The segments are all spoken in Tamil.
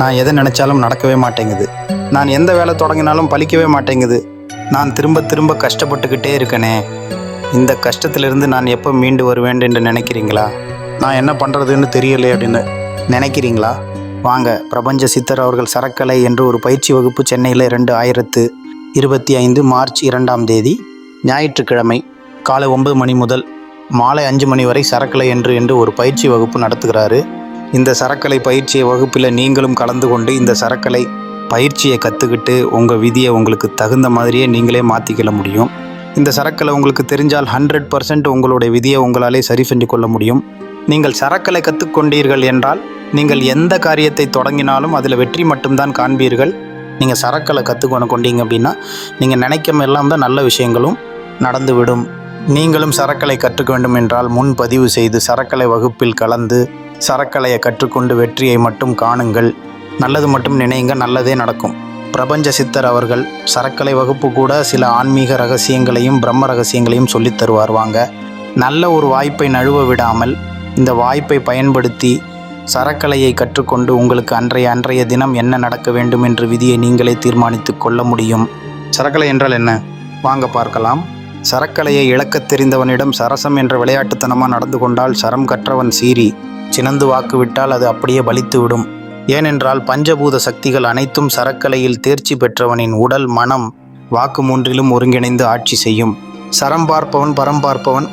நான் எதை நினைச்சாலும் நடக்கவே மாட்டேங்குது. நான் எந்த வேலை தொடங்கினாலும் பழிக்கவே மாட்டேங்குது. நான் திரும்ப திரும்ப கஷ்டப்பட்டுக்கிட்டே இருக்கனே. இந்த கஷ்டத்திலிருந்து நான் எப்போ மீண்டு வருவேன் என்று நினைக்கிறீங்களா? நான் என்ன பண்ணுறதுன்னு தெரியலை அப்படின்னு நினைக்கிறீங்களா? வாங்க பிரபஞ்ச சித்தர் அவர்கள் சரக்கலை என்று ஒரு பயிற்சி வகுப்பு சென்னையில் ரெண்டு ஆயிரத்து இருபத்தி ஐந்து மார்ச் இரண்டாம் தேதி ஞாயிற்றுக்கிழமை காலை ஒன்பது மணி முதல் மாலை அஞ்சு மணி வரை சரக்கலை என்று என்று ஒரு பயிற்சி வகுப்பு நடத்துகிறாரு. இந்த சரக்கலை பயிற்சி வகுப்பில் நீங்களும் கலந்து கொண்டு இந்த சரக்கலை பயிற்சியை கற்றுக்கிட்டு உங்கள் விதியை உங்களுக்கு தகுந்த மாதிரியே நீங்களே மாற்றிக்கொள்ள முடியும். இந்த சரக்கலை உங்களுக்கு தெரிஞ்சால் ஹண்ட்ரட் பர்சன்ட் உங்களுடைய விதியை உங்களாலே சரி செஞ்சு கொள்ள முடியும். நீங்கள் சரக்கலை கற்றுக்கொண்டீர்கள் என்றால் நீங்கள் எந்த காரியத்தை தொடங்கினாலும் அதில் வெற்றி மட்டும்தான் காண்பீர்கள். நீங்கள் சரக்கலை கற்றுக்கொண்டு கொண்டீங்க அப்படின்னா நீங்கள் நினைக்கும் எல்லாம் தான் நல்ல விஷயங்களும் நடந்துவிடும். நீங்களும் சரக்கலை கற்றுக்க வேண்டும் என்றால் முன்பதிவு செய்து சரக்கலை வகுப்பில் கலந்து சரக்கலையை கற்றுக்கொண்டு வெற்றியை மட்டும் காணுங்கள். நல்லது மட்டும் நினைங்க நல்லதே நடக்கும். பிரபஞ்ச சித்தர் அவர்கள் சரக்கலை வகுப்பு கூட சில ஆன்மீக ரகசியங்களையும் பிரம்ம ரகசியங்களையும் சொல்லித் தருவார் வாங்க. நல்ல ஒரு வாய்ப்பை நழுவ விடாமல் இந்த வாய்ப்பை பயன்படுத்தி சரக்கலையை கற்றுக்கொண்டு உங்களுக்கு அன்றைய அன்றைய தினம் என்ன நடக்க வேண்டும் என்று விதியை நீங்களே தீர்மானித்து கொள்ள முடியும். சரக்கலை என்றால் என்ன? வாங்க பார்க்கலாம். சரக்கலையை இழக்கத் தெரிந்தவனிடம் சரசம் என்ற விளையாட்டுத்தனமாக நடந்து கொண்டால் சரம் கற்றவன் சீரி சினந்து வாக்குவிட்டால் அது அப்படியே பலித்துவிடும். ஏனென்றால் பஞ்சபூத சக்திகள் அனைத்தும் சரக்கலையில் தேர்ச்சி பெற்றவனின் உடல் மனம் வாக்கு மூன்றிலும் ஒருங்கிணைந்து ஆட்சி செய்யும். சரம் பார்ப்பவன் பரம் பார்ப்பவன்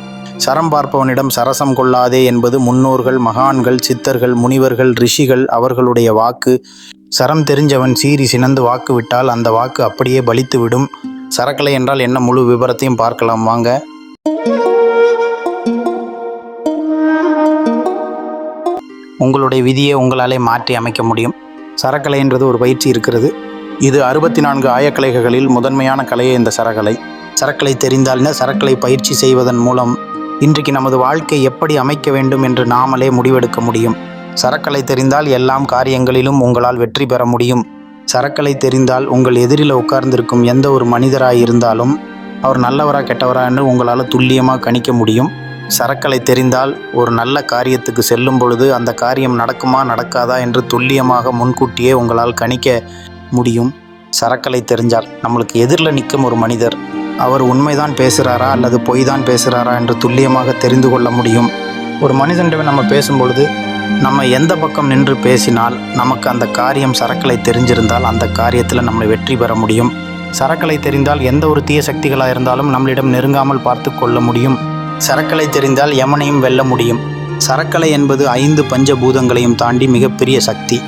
சரம் பார்ப்பவனிடம் சரசம் கொள்ளாதே என்பது முன்னோர்கள் மகான்கள் சித்தர்கள் முனிவர்கள் ரிஷிகள் அவர்களுடைய வாக்கு. சரம் தெரிஞ்சவன் சீறி சினந்து வாக்கு விட்டால் அந்த வாக்கு அப்படியே பலித்துவிடும். சரக்கலை என்றால் என்ன? முழு விபரத்தையும் பார்க்கலாம். வாங்க. உங்களுடைய விதியை உங்களாலே மாற்றி அமைக்க முடியும். சரக்கலைன்றது ஒரு பயிற்சி இருக்கிறது. இது அறுபத்தி நான்கு ஆயக்கலைகளில் முதன்மையான கலையே இந்த சரக்கலை. சரக்கலை தெரிந்தால்னா சரக்கலை பயிற்சி செய்வதன் மூலம் இன்றைக்கு நமது வாழ்க்கை எப்படி அமைக்க வேண்டும் என்று நாமளே முடிவெடுக்க முடியும். சரக்கலை தெரிந்தால் எல்லாம் காரியங்களிலும் உங்களால் வெற்றி பெற முடியும். சரக்கலை தெரிந்தால் உங்கள் எதிரில் உட்கார்ந்திருக்கும் எந்த ஒரு மனிதராக இருந்தாலும் அவர் நல்லவரா கெட்டவரா என்று உங்களால் துல்லியமாக கணிக்க முடியும். சரக்கலை தெரிந்தால் ஒரு நல்ல காரியத்துக்கு செல்லும் பொழுது அந்த காரியம் நடக்குமா நடக்காதா என்று துல்லியமாக முன்கூட்டியே உங்களால் கணிக்க முடியும். சரக்கலை தெரிஞ்சால் நம்மளுக்கு எதிரில் நிற்கும் ஒரு மனிதர். அவர் உண்மைதான் பேசுகிறாரா அல்லது பொய் தான் பேசுகிறாரா என்று துல்லியமாக தெரிந்து கொள்ள முடியும். ஒரு மனிதனிடம் நம்ம பேசும்பொழுது நம்ம எந்த பக்கம் நின்று பேசினால் நமக்கு அந்த காரியம் சரக்கலை தெரிஞ்சிருந்தால் அந்த காரியத்தில் நம்மளை வெற்றி பெற முடியும். சரக்கலை தெரிந்தால் எந்த ஒரு தீய சக்திகளாக இருந்தாலும் நம்மளிடம் நெருங்காமல் பார்த்து கொள்ள முடியும். சரக்கலை தெரிந்தால் யமனையும் வெல்ல முடியும். சரக்கலை என்பது ஐந்து பஞ்சபூதங்களையும் தாண்டி மிகப்பெரிய சக்தி.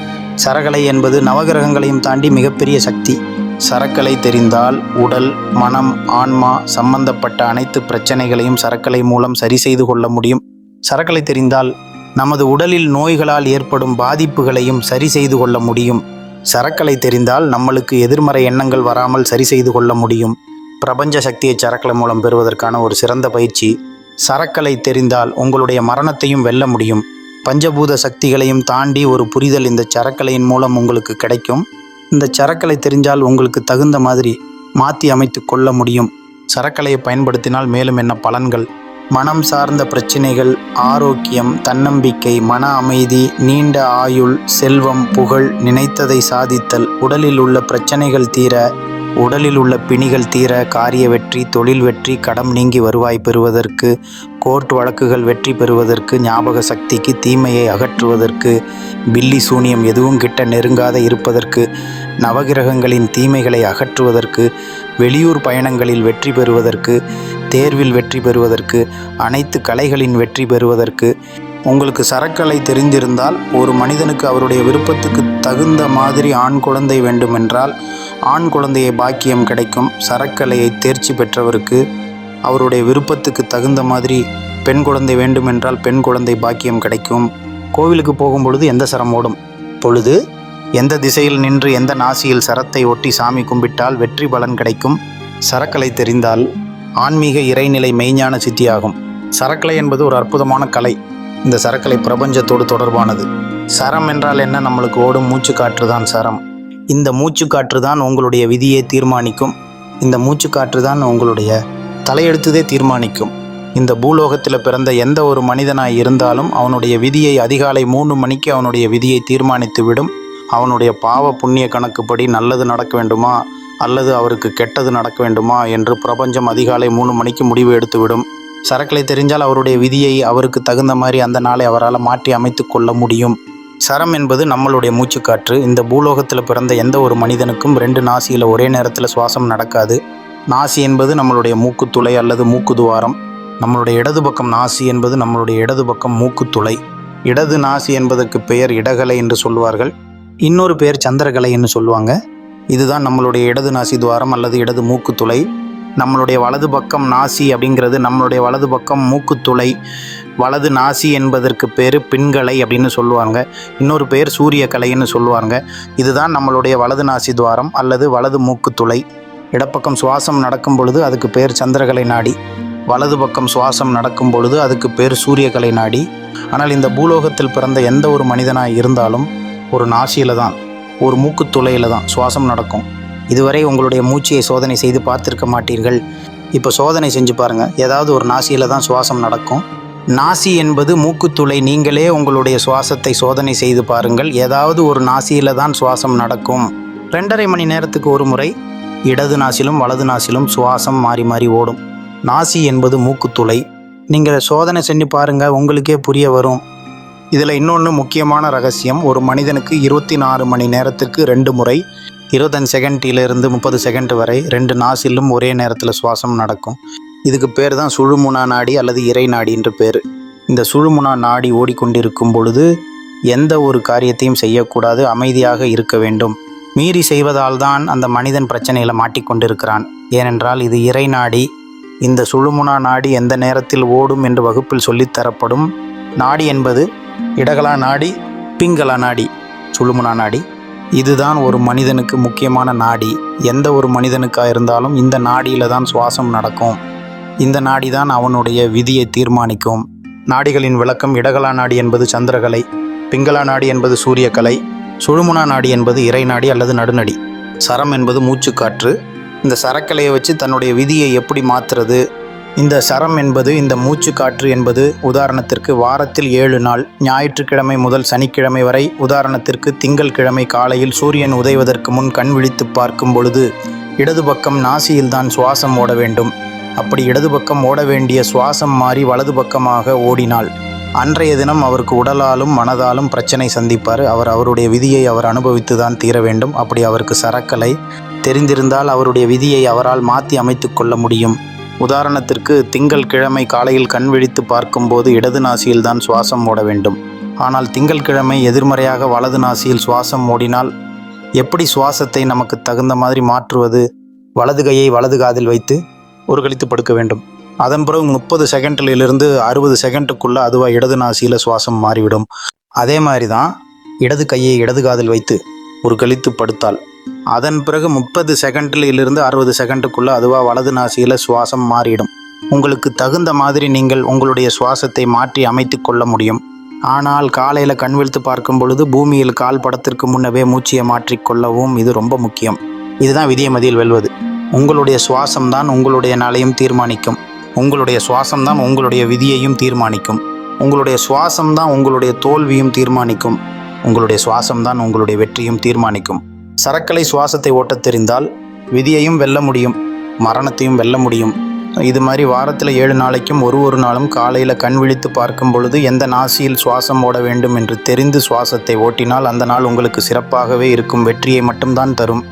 சரகலை என்பது நவகிரகங்களையும் தாண்டி மிகப்பெரிய சக்தி. சரக்கலை தெரிந்தால் உடல் மனம் ஆன்மா சம்பந்தப்பட்ட அனைத்து பிரச்சனைகளையும் சரக்கலை மூலம் சரி செய்து கொள்ள முடியும். சரக்கலை தெரிந்தால் நமது உடலில் நோய்களால் ஏற்படும் பாதிப்புகளையும் சரி செய்து கொள்ள முடியும். சரக்கலை தெரிந்தால் நம்மளுக்கு எதிர்மறை எண்ணங்கள் வராமல் சரி செய்து கொள்ள முடியும். பிரபஞ்ச சக்தியை சரக்கலை மூலம் பெறுவதற்கான ஒரு சிறந்த பயிற்சி சரக்கலை தெரிந்தால் உங்களுடைய மரணத்தையும் வெல்ல முடியும். பஞ்சபூத சக்திகளையும் தாண்டி ஒரு புரிதல் இந்த சரக்கலையின் மூலம் உங்களுக்கு கிடைக்கும். இந்த சரக்கலை தெரிஞ்சால் உங்களுக்கு தகுந்த மாதிரி மாற்றி அமைத்து கொள்ள முடியும். சரக்கலையை பயன்படுத்தினால் மேலும் என்ன பலன்கள்? மனம் சார்ந்த பிரச்சினைகள் ஆரோக்கியம் தன்னம்பிக்கை மன அமைதி நீண்ட ஆயுள் செல்வம் புகழ் நினைத்ததை சாதித்தல் உடலில் உள்ள பிரச்சனைகள் தீர உடலில் உள்ள பிணிகள் தீர காரிய வெற்றி தொழில் வெற்றி கடம் நீங்கி வருவாய் பெறுவதற்கு கோர்ட் வழக்குகள் வெற்றி பெறுவதற்கு ஞாபக சக்திக்கு தீமையை அகற்றுவதற்கு பில்லி சூனியம் எதுவும் கிட்ட நெருங்காத இருப்பதற்கு நவகிரகங்களின் தீமைகளை அகற்றுவதற்கு வெளியூர் பயணங்களில் வெற்றி பெறுவதற்கு தேர்வில் வெற்றி பெறுவதற்கு அனைத்து கலைகளின் வெற்றி பெறுவதற்கு உங்களுக்கு சரக்கலை தெரிந்திருந்தால் ஒரு மனிதனுக்கு அவருடைய விருப்பத்துக்கு தகுந்த மாதிரி ஆண் குழந்தை வேண்டுமென்றால் ஆண் குழந்தையை பாக்கியம் கிடைக்கும். சரக்கலையை தேர்ச்சி பெற்றவருக்கு அவருடைய விருப்பத்துக்கு தகுந்த மாதிரி பெண் குழந்தை வேண்டுமென்றால் பெண் குழந்தை பாக்கியம் கிடைக்கும். கோவிலுக்கு போகும் பொழுது எந்த சரம் ஓடும்? பொழுது எந்த திசையில் நின்று எந்த நாசியில் சரத்தை ஒட்டி சாமி கும்பிட்டால் வெற்றி பலன் கிடைக்கும். சரக்கலை தெரிந்தால் ஆன்மீக இறைநிலை மெய்ஞான சித்தியாகும். சரக்கலை என்பது ஒரு அற்புதமான கலை. இந்த சரக்கலை பிரபஞ்சத்தோடு தொடர்பானது. சரம் என்றால் என்ன? நம்மளுக்கு ஓடும் மூச்சு காற்று தான் சரம். இந்த மூச்சு காற்று தான் உங்களுடைய விதியை தீர்மானிக்கும். இந்த மூச்சு காற்று தான் உங்களுடைய தலையெடுத்ததே தீர்மானிக்கும். இந்த பூலோகத்தில் பிறந்த எந்த ஒரு மனிதனாய் இருந்தாலும் அவனுடைய விதியை அதிகாலை மூணு மணிக்கு அவனுடைய விதியை தீர்மானித்து விடும். அவனுடைய பாவ புண்ணிய கணக்குப்படி நல்லது நடக்க வேண்டுமா? அல்லது அவருக்கு கெட்டது நடக்க வேண்டுமா? என்று பிரபஞ்சம் அதிகாலை மூணு மணிக்கு முடிவு எடுத்துவிடும் சரக்களை தெரிஞ்சால் அவருடைய விதியை அவருக்கு தகுந்த மாதிரி அந்த நாளை அவரால் மாற்றி அமைத்து கொள்ள முடியும். சரம் என்பது நம்மளுடைய மூச்சுக்காற்று. இந்த பூலோகத்தில் பிறந்த எந்த ஒரு மனிதனுக்கும் ரெண்டு நாசியில் ஒரே நேரத்தில் சுவாசம் நடக்காது. நாசி என்பது நம்மளுடைய மூக்குத்துளை அல்லது மூக்குதுவாரம். நம்மளுடைய இடது பக்கம் நாசி என்பது நம்மளுடைய இடது பக்கம் மூக்குத்துளை. இடது நாசி என்பதற்கு பெயர் இடகலை என்று சொல்வார்கள். இன்னொரு பெயர் சந்திரகலை என்று சொல்லுவாங்க இதுதான் நம்மளுடைய இடது நாசி துவாரம் அல்லது இடது மூக்குத்துளை. நம்மளுடைய வலது பக்கம் நாசி அப்படிங்கிறது நம்மளுடைய வலது பக்கம் மூக்குத்துளை வலது நாசி என்பதற்கு பேர் பின்கலை அப்படின்னு சொல்லுவாங்க. இன்னொரு பேர் சூரிய கலைன்னு சொல்லுவாங்க. இதுதான் நம்மளுடைய வலது நாசி துவாரம் அல்லது வலது மூக்குத்துளை. இடப்பக்கம் சுவாசம் நடக்கும் பொழுது அதுக்கு பேர் சந்திரகலை நாடி. வலது பக்கம் சுவாசம் நடக்கும் பொழுது அதுக்கு பேர் சூரியகலை நாடி. ஆனால் இந்த பூலோகத்தில் பிறந்த எந்த ஒரு மனிதனாக இருந்தாலும் ஒரு நாசியில் தான் ஒரு மூக்குத்துளையில் தான் சுவாசம் நடக்கும். இதுவரை உங்களுடைய மூச்சையை சோதனை செய்து பார்த்துருக்க மாட்டீர்கள். இப்போ சோதனை செஞ்சு பாருங்கள் ஏதாவது ஒரு நாசியில் தான் சுவாசம் நடக்கும். நாசி என்பது மூக்குத்துளை நீங்களே உங்களுடைய சுவாசத்தை சோதனை செய்து பாருங்கள். ஏதாவது ஒரு நாசியில் தான் சுவாசம் நடக்கும். ரெண்டரை மணி நேரத்துக்கு ஒரு முறை இடது நாசிலும் வலது நாசிலும் சுவாசம் மாறி மாறி ஓடும். நாசி என்பது மூக்குத்துளை. நீங்கள் சோதனை செஞ்சு பாருங்கள் உங்களுக்கே புரிய வரும். இதில் இன்னொன்று முக்கியமான ரகசியம் ஒரு மனிதனுக்கு இருபத்தி நாலு மணி நேரத்துக்கு ரெண்டு முறை இருபத்தஞ்சு செகண்டிலிருந்து முப்பது செகண்ட் வரை ரெண்டு நாசிலும் ஒரே நேரத்தில் சுவாசம் நடக்கும். இதுக்கு பேர் தான் சுழுமுனா நாடி அல்லது இறை நாடி என்று பேர். இந்த சுழுமுனா நாடி ஓடிக்கொண்டிருக்கும் பொழுது எந்த ஒரு காரியத்தையும் செய்யக்கூடாது அமைதியாக இருக்க வேண்டும். மீறி செய்வதால் தான் அந்த மனிதன் பிரச்சனையில் மாட்டிக்கொண்டிருக்கிறான். ஏனென்றால் இது இறை நாடி. இந்த சுழுமுனா நாடி எந்த நேரத்தில் ஓடும் என்று வகுப்பில் சொல்லித் தரப்படும். நாடி என்பது இடகலா நாடி பிங்களா நாடி சுழுமுனா நாடி. இதுதான் ஒரு மனிதனுக்கு முக்கியமான நாடி. எந்த ஒரு மனிதனுக்காக இருந்தாலும் இந்த நாடியில் தான் சுவாசம் நடக்கும். இந்த நாடி தான் அவனுடைய விதியை தீர்மானிக்கும். நாடிகளின் விளக்கம் இடகலா நாடி என்பது சந்திரகலை பிங்களா நாடி என்பது சூரியக்கலை சுழுமுனா நாடி என்பது இறை நாடி அல்லது நடுநடி. சரம் என்பது மூச்சுக்காற்று. இந்த சரக்கலையை வச்சு தன்னுடைய விதியை எப்படி மாற்றுறது இந்த சரம் என்பது இந்த மூச்சு காற்று என்பது உதாரணத்திற்கு வாரத்தில் ஏழு நாள் ஞாயிற்றுக்கிழமை முதல் சனிக்கிழமை வரை உதாரணத்திற்கு திங்கள்கிழமை காலையில் சூரியன் உதைவதற்கு முன் கண் விழித்து பார்க்கும் பொழுது இடது பக்கம் நாசியில்தான் சுவாசம் ஓட வேண்டும். அப்படி இடது பக்கம் ஓட வேண்டிய சுவாசம் மாறி வலது பக்கமாக ஓடினாள். அன்றைய தினம் அவருக்கு உடலாலும் மனதாலும் பிரச்சனை சந்திப்பார். அவர் அவருடைய விதியை அவர் அனுபவித்து தான் தீர வேண்டும். அப்படி அவருக்கு சரக்கலை தெரிந்திருந்தால் அவருடைய விதியை அவரால் மாற்றி அமைத்து கொள்ள முடியும். உதாரணத்திற்கு திங்கள் கிழமை காலையில் கண் விழித்து பார்க்கும்போது இடது நாசியில் தான் சுவாசம் ஓட வேண்டும். ஆனால் திங்கள் கிழமை எதிர்மறையாக வலது நாசியில் சுவாசம் ஓடினால் எப்படி சுவாசத்தை நமக்கு தகுந்த மாதிரி மாற்றுவது? வலது கையை வலது காதில் வைத்து ஒரு கழித்து படுக்க வேண்டும். அதன் பிறகு முப்பது செகண்ட்லிருந்து அறுபது செகண்டுக்குள்ளே அதுவாக இடது நாசியில் சுவாசம் மாறிவிடும். அதே மாதிரி தான் இடது கையை இடது காதில் வைத்து ஒரு கழித்து படுத்தால் அதன் பிறகு முப்பது செகண்டிலிருந்து அறுபது செகண்டுக்குள்ளே அதுவாக வலது நாசியில் சுவாசம் மாறிடும். உங்களுக்கு தகுந்த மாதிரி நீங்கள் உங்களுடைய சுவாசத்தை மாற்றி அமைத்து கொள்ள முடியும். ஆனால் காலையில் கண் விழித்து பார்க்கும் பொழுது பூமியில் கால் படத்திற்கு முன்னவே மூச்சியை மாற்றிக்கொள்ளவும் இது ரொம்ப முக்கியம். இதுதான் விதியமதியில் வெல்வது. உங்களுடைய சுவாசம் தான் உங்களுடைய நாளையும் தீர்மானிக்கும். உங்களுடைய சுவாசம் தான் உங்களுடைய விதியையும் தீர்மானிக்கும். உங்களுடைய சுவாசம் தான் உங்களுடைய தோல்வியும் தீர்மானிக்கும். உங்களுடைய சுவாசம் தான் உங்களுடைய வெற்றியும் தீர்மானிக்கும். சரக்கலை சுவாசத்தை ஓட்டத் தெரிந்தால் விதியையும் வெல்ல முடியும் மரணத்தையும் வெல்ல முடியும். இது மாதிரி வாரத்தில் ஏழு நாளைக்கும் ஒரு ஒரு நாளும் காலையில் கண் விழித்து பார்க்கும் பொழுது எந்த நாசியில் சுவாசம் ஓட வேண்டும் என்று தெரிந்து சுவாசத்தை ஓட்டினால் அந்த நாள் உங்களுக்கு சிறப்பாகவே இருக்கும் வெற்றியை மட்டும்தான் தரும்.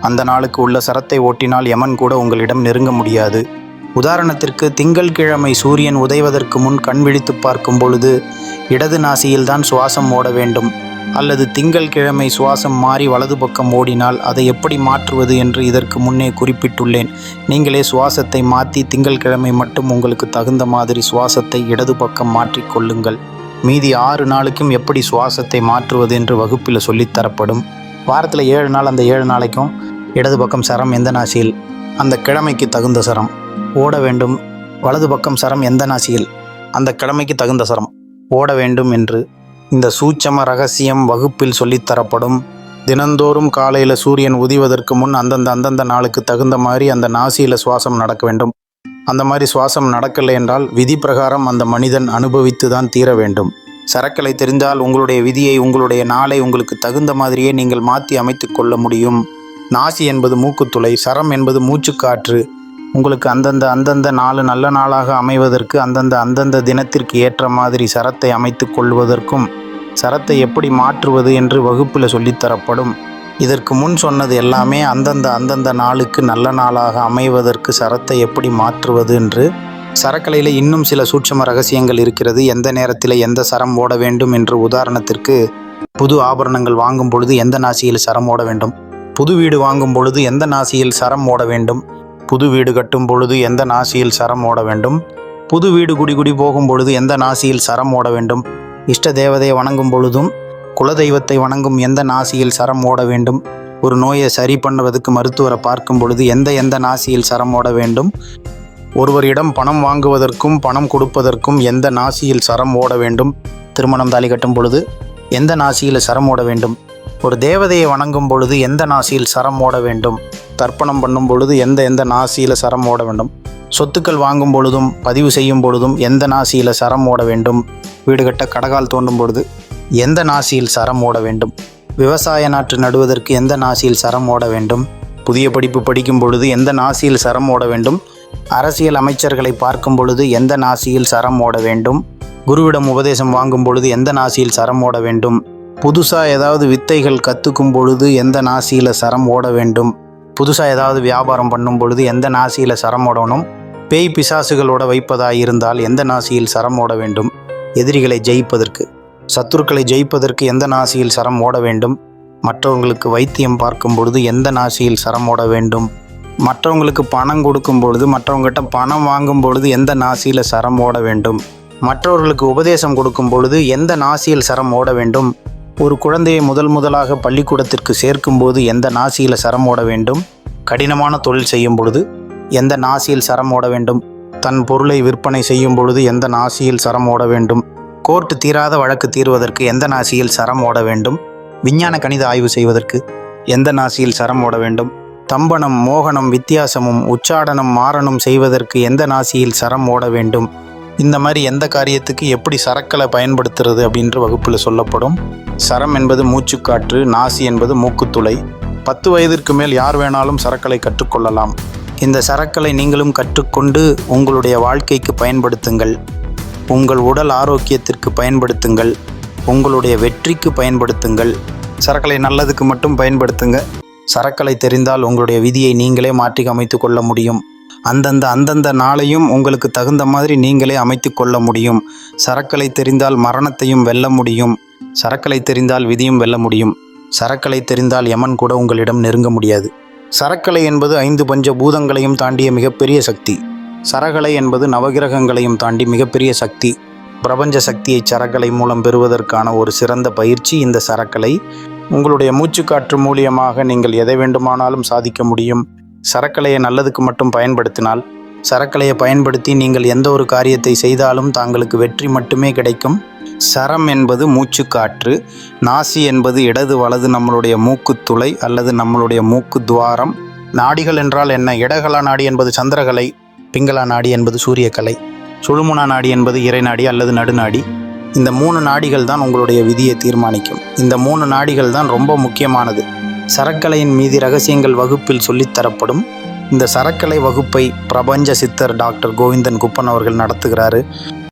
அந்த நாளுக்கு உள்ள சரத்தை ஓட்டினால் யமன் கூட உங்களிடம் நெருங்க முடியாது. உதாரணத்திற்கு திங்கள்கிழமை சூரியன் உதைவதற்கு முன் கண் விழித்து பார்க்கும் பொழுது இடது நாசியில்தான் சுவாசம் ஓட வேண்டும். அல்லது திங்கள்கிழமை சுவாசம் மாறி வலது பக்கம் ஓடினால் அதை எப்படி மாற்றுவது என்று இதற்கு முன்னே குறிப்பிட்டுள்ளேன். நீங்களே சுவாசத்தை மாற்றி திங்கள்கிழமை மட்டும் உங்களுக்கு தகுந்த மாதிரி சுவாசத்தை இடது பக்கம் மாற்றிக்கொள்ளுங்கள் மீதி ஆறு நாளுக்கும் எப்படி சுவாசத்தை மாற்றுவது என்று வகுப்பில் சொல்லித் தரப்படும். வாரத்தில் ஏழு நாள் அந்த ஏழு நாளைக்கும் இடது பக்கம் சரம் எந்த நாசியில்? அந்த கிழமைக்கு தகுந்த சரம். ஓட வேண்டும். வலது பக்கம் சரம் எந்த நாசியில்? அந்த கிழமைக்கு தகுந்த சரம். ஓட வேண்டும் என்று இந்த சூட்சம ரகசியம் வகுப்பில் சொல்லித்தரப்படும் தினந்தோறும் காலையில் சூரியன் உதிவதற்கு முன் அந்தந்த அந்தந்த நாளுக்கு தகுந்த மாதிரி அந்த நாசியில் சுவாசம் நடக்க வேண்டும். அந்த மாதிரி சுவாசம் நடக்கலை என்றால் விதி பிரகாரம் அந்த மனிதன் அனுபவித்து தான் தீர வேண்டும். சரக்கலை தெரிந்தால் உங்களுடைய விதியை உங்களுடைய நாளை உங்களுக்கு தகுந்த மாதிரியே நீங்கள் மாற்றி அமைத்து கொள்ள முடியும். நாசி என்பது மூக்குத்துளை சரம் என்பது மூச்சுக்காற்று. உங்களுக்கு அந்தந்த அந்தந்த நாள் நல்ல நாளாக அமைவதற்கு அந்தந்த அந்தந்த தினத்திற்கு ஏற்ற மாதிரி சரத்தை அமைத்து கொள்வதற்கும் சரத்தை எப்படி மாற்றுவது என்று வகுப்பில் சொல்லித்தரப்படும் இதற்கு முன் சொன்னது எல்லாமே அந்தந்த அந்தந்த நாளுக்கு நல்ல நாளாக அமைவதற்கு சரத்தை எப்படி மாற்றுவது என்று. சரக்கலையில் இன்னும் சில சூட்சம ரகசியங்கள் இருக்கிறது. எந்த நேரத்தில் எந்த சரம் ஓட வேண்டும் என்று உதாரணத்திற்கு புது ஆபரணங்கள் வாங்கும் பொழுது எந்த நாசியில் சரம் ஓட வேண்டும்? புது வீடு வாங்கும் பொழுது எந்த நாசியில் சரம் ஓட வேண்டும்? புது வீடு கட்டும் பொழுது எந்த நாசியில் சரம் ஓட வேண்டும்? புது வீடு குடிகுடி போகும் பொழுது எந்த நாசியில் சரம் ஓட வேண்டும்? இஷ்ட தேவதையை வணங்கும் பொழுதும் குலதெய்வத்தை வணங்கும் எந்த நாசியில் சரம் ஓட வேண்டும்? ஒரு நோயை சரி பண்ணுவதற்கு மருத்துவரை பார்க்கும் பொழுது எந்த எந்த நாசியில் சரம் ஓட வேண்டும்? ஒருவரிடம் பணம் வாங்குவதற்கும் பணம் கொடுப்பதற்கும் எந்த நாசியில் சரம் ஓட வேண்டும்? திருமணம் தாலி கட்டும் பொழுது எந்த நாசியில் சரம் ஓட வேண்டும்? ஒரு தேவதையை வணங்கும் பொழுது எந்த நாசியில் சரம் ஓட வேண்டும்? தர்ப்பணம் பண்ணும் பொழுது எந்த எந்த நாசியில் சரம் ஓட வேண்டும்? சொத்துக்கள் வாங்கும் பொழுதும் பதிவு செய்யும் பொழுதும் எந்த நாசியில் சரம் ஓட வேண்டும்? வீடு கட்ட கடகால் தோண்டும் பொழுது எந்த நாசியில் சரம் ஓட வேண்டும்? விவசாய நாற்று நடுவதற்கு எந்த நாசியில் சரம் ஓட வேண்டும்? புதிய படிப்பு படிக்கும் பொழுது எந்த நாசியில் சரம் ஓட வேண்டும்? அரசியல் அமைச்சர்களை பார்க்கும் பொழுது எந்த நாசியில் சரம் ஓட வேண்டும்? குருவிடம் உபதேசம் வாங்கும் பொழுது எந்த நாசியில் சரம் ஓட வேண்டும்? புதுசாக ஏதாவது வித்தைகள் கற்றுக்கும் பொழுது எந்த நாசியில் சரம் ஓட வேண்டும்? புதுசாக ஏதாவது வியாபாரம் பண்ணும் பொழுது எந்த நாசியில் சரம் ஓடணும்? பேய் பிசாசுகளோட வைப்பதாக இருந்தால் எந்த நாசியில் சரம் ஓட வேண்டும்? எதிரிகளை ஜெயிப்பதற்கு. சத்துருக்களை ஜெயிப்பதற்கு எந்த நாசியில் சரம் ஓட வேண்டும்? மற்றவங்களுக்கு வைத்தியம் பார்க்கும் பொழுது எந்த நாசியில் சரம் ஓட வேண்டும்? மற்றவங்களுக்கு பணம் கொடுக்கும் பொழுது மற்றவங்ககிட்ட பணம் வாங்கும் பொழுது எந்த நாசியில் சரம் ஓட வேண்டும்? மற்றவர்களுக்கு உபதேசம் கொடுக்கும் பொழுது எந்த நாசியில் சரம் ஓட வேண்டும்? ஒரு குழந்தையை முதல் முதலாக பள்ளிக்கூடத்திற்கு சேர்க்கும்போது எந்த நாசியில் சரம் ஓட வேண்டும்? கடினமான தொழில் செய்யும் பொழுது எந்த நாசியில் சரம் ஓட வேண்டும்? தன் பொருளை விற்பனை செய்யும் பொழுது எந்த நாசியில் சரம் ஓட வேண்டும்? கோர்ட்டு தீராத வழக்கு தீர்வதற்கு எந்த நாசியில் சரம் ஓட வேண்டும்? விஞ்ஞான கணித ஆய்வு செய்வதற்கு எந்த நாசியில் சரம் ஓட வேண்டும்? தம்பனம் மோகனம் வித்தியாசமும் உச்சாடனம் மாறனும் செய்வதற்கு எந்த நாசியில் சரம் ஓட வேண்டும்? இந்த மாதிரி எந்த காரியத்துக்கு எப்படி சரக்களை பயன்படுத்துறது அப்படின்ற வகுப்பில் சொல்லப்படும். சரம் என்பது மூச்சுக்காற்று நாசி என்பது மூக்குத்துளை. பத்து வயதிற்கு மேல் யார் வேணாலும் சரக்களை கற்றுக்கொள்ளலாம். இந்த சரக்களை நீங்களும் கற்றுக்கொண்டு உங்களுடைய வாழ்க்கைக்கு பயன்படுத்துங்கள். உங்கள் உடல் ஆரோக்கியத்திற்கு பயன்படுத்துங்கள். உங்களுடைய வெற்றிக்கு பயன்படுத்துங்கள். சரக்களை நல்லதுக்கு மட்டும் பயன்படுத்துங்க. சரக்களை தெரிந்தால் உங்களுடைய விதியை நீங்களே மாற்றி அமைத்து கொள்ள முடியும். அந்தந்த அந்தந்த நாளையும் உங்களுக்கு தகுந்த மாதிரி நீங்களே அமைத்து கொள்ள முடியும். சரக்களை தெரிந்தால் மரணத்தையும் வெல்ல முடியும். சரக்களை தெரிந்தால் விதியும் வெல்ல முடியும். சரக்களை தெரிந்தால் யமன் கூட உங்களிடம் நெருங்க முடியாது. சரக்கலை என்பது ஐந்து பஞ்ச பூதங்களையும் தாண்டிய மிகப்பெரிய சக்தி. சரகலை என்பது நவகிரகங்களையும் தாண்டி மிகப்பெரிய சக்தி. பிரபஞ்ச சக்தியை சரக்கலை மூலம் பெறுவதற்கான ஒரு சிறந்த பயிற்சி இந்த சரக்கலை. உங்களுடைய மூச்சுக்காற்று மூலியமாக நீங்கள் எதை வேண்டுமானாலும் சாதிக்க முடியும். சரக்கலையை நல்லதுக்கு மட்டும் பயன்படுத்தினால் சரக்கலையை பயன்படுத்தி நீங்கள் எந்த ஒரு காரியத்தை செய்தாலும் தாங்களுக்கு வெற்றி மட்டுமே கிடைக்கும். சரம் என்பது மூச்சுக்காற்று நாசி என்பது இடது வலது நம்மளுடைய மூக்கு துளை அல்லது நம்மளுடைய மூக்கு துவாரம். நாடிகள் என்றால் என்ன? இடகலா நாடி என்பது சந்திரகலை பிங்களா நாடி என்பது சூரியக்கலை. சுழுமுனா நாடி என்பது இறைநாடி அல்லது நடுநாடி. இந்த மூணு நாடிகள் தான் உங்களுடைய விதியை தீர்மானிக்கும். இந்த மூணு நாடிகள் தான் ரொம்ப முக்கியமானது. சரக்கலையின் மீதி ரகசியங்கள் வகுப்பில் சொல்லித்தரப்படும் இந்த சரக்கலை வகுப்பை பிரபஞ்ச சித்தர் டாக்டர் கோவிந்தன் குப்பன் அவர்கள் நடத்துகிறாரு.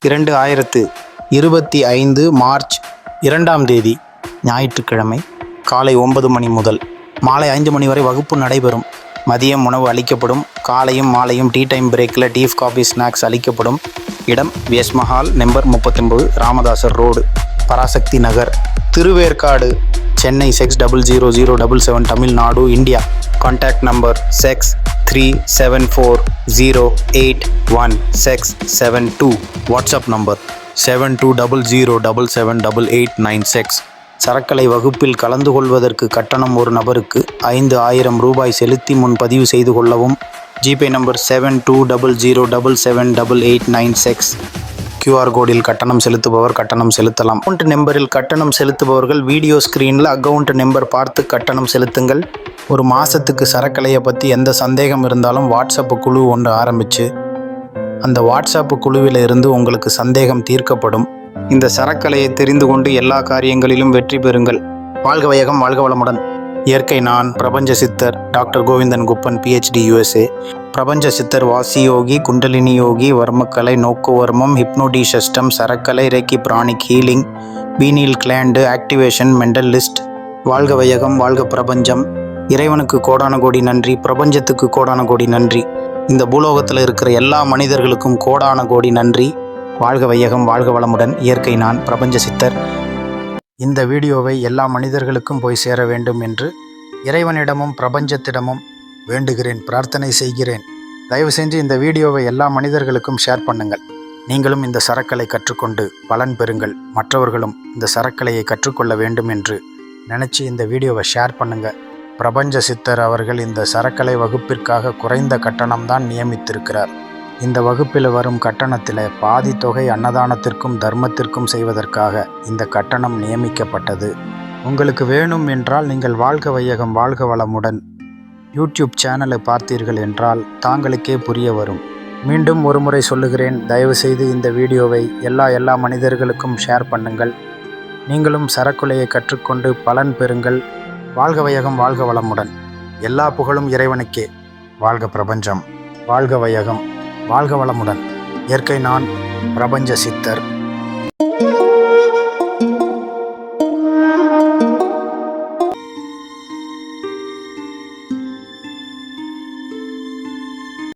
இரண்டு ஆயிரத்து இருபத்தி ஐந்து மார்ச் இரண்டாம் தேதி ஞாயிற்றுக்கிழமை காலை ஒன்பது மணி முதல் மாலை ஐந்து மணி வரை வகுப்பு நடைபெறும். மதியம் உணவு அளிக்கப்படும். காலையும் மாலையும் டீ டைம் பிரேக்கில் டீஃப் காஃபி ஸ்நாக்ஸ் அளிக்கப்படும். இடம் வேஸ்மஹால் நம்பர் முப்பத்தொன்பது ராமதாசர் road Parasakthi Nagar Thiruverkadu Chennai six double zero zero double seven Tamil Nadu India. Contact number six three seven four zero eight one six seven two WhatsApp number seven two double zero double seven double eight nine six சரக்கலை வகுப்பில் கலந்து கொள்வதற்கு கட்டணம் ஒரு நபருக்கு ஐந்து ஆயிரம் ரூபாய் செலுத்தி முன்பதிவு செய்து கொள்ளவும். GPay number seven two double zero double seven double eight nine six QR கோடில் கட்டணம் செலுத்துபவர் கட்டணம் செலுத்தலாம். அக்கௌண்ட் நம்பரில் கட்டணம் செலுத்துபவர்கள் வீடியோ ஸ்க்ரீனில் அக்கௌண்ட் நம்பர் பார்த்து கட்டணம் செலுத்துங்கள். ஒரு மாதத்துக்கு சரக்கலையை பற்றி எந்த சந்தேகம் இருந்தாலும் வாட்ஸ்அப் குழு ஒன்று ஆரம்பித்து அந்த வாட்ஸ்அப் குழுவில் இருந்து உங்களுக்கு சந்தேகம் தீர்க்கப்படும். இந்த சரக்கலையை தெரிந்து கொண்டு எல்லா காரியங்களிலும் வெற்றி பெறுங்கள். வாழ்க வையகம் வாழ்க வளமுடன். இயற்கை நான் பிரபஞ்ச சித்தர் doctor Govindan Kuppan PhD USA பிரபஞ்ச சித்தர் வாசி யோகி குண்டலினி யோகி வர்மக்கலை நோக்குவர்மம் hypnotism சரக்கலை reiki pranic healing pineal gland activation mental list வாழ்க வையகம் வாழ்க பிரபஞ்சம். இறைவனுக்கு கோடான கோடி நன்றி பிரபஞ்சத்துக்கு கோடான கோடி நன்றி. இந்த பூலோகத்தில் இருக்கிற எல்லா மனிதர்களுக்கும் கோடான கோடி நன்றி. வாழ்க வையகம் வாழ்க வளமுடன் இயற்கை நான் பிரபஞ்ச சித்தர் இந்த வீடியோவை எல்லா மனிதர்களுக்கும் போய் சேர வேண்டும் என்று இறைவனிடமும் பிரபஞ்சத்திடமும் வேண்டுகிறேன் பிரார்த்தனை செய்கிறேன். தயவு செஞ்சு இந்த வீடியோவை எல்லா மனிதர்களுக்கும் ஷேர் பண்ணுங்கள். நீங்களும் இந்த சரக்கலை கற்றுக்கொண்டு பலன் பெறுங்கள். மற்றவர்களும் இந்த சரக்கலையை கற்றுக்கொள்ள வேண்டும் என்று நினச்சி இந்த வீடியோவை ஷேர் பண்ணுங்கள் பிரபஞ்ச சித்தர் அவர்கள் இந்த சரக்கலை வகுப்பிற்காக குறைந்த கட்டணம்தான் நியமித்திருக்கிறார். இந்த வகுப்பில் வரும் கட்டணத்தில் பாதி தொகை அன்னதானத்திற்கும் தர்மத்திற்கும் செய்வதற்காக இந்த கட்டணம் நியமிக்கப்பட்டது. உங்களுக்கு வேணும் என்றால் நீங்கள் வாழ்க வையகம் வாழ்க வளமுடன் யூடியூப் சேனலை பார்த்தீர்கள் என்றால் தாங்களுக்கே புரிய வரும். மீண்டும் ஒருமுறை சொல்லுகிறேன் தயவுசெய்து இந்த வீடியோவை எல்லா எல்லா மனிதர்களுக்கும் ஷேர் பண்ணுங்கள். நீங்களும் சரக்குலையை கற்றுக்கொண்டு பலன் பெறுங்கள். வாழ்க வையகம் வாழ்க வளமுடன். எல்லா புகழும் இறைவனுக்கே. வாழ்க பிரபஞ்சம் வாழ்க வையகம். வாழ்க வளமுடன். இயற்கை நான் பிரபஞ்ச சித்தர்.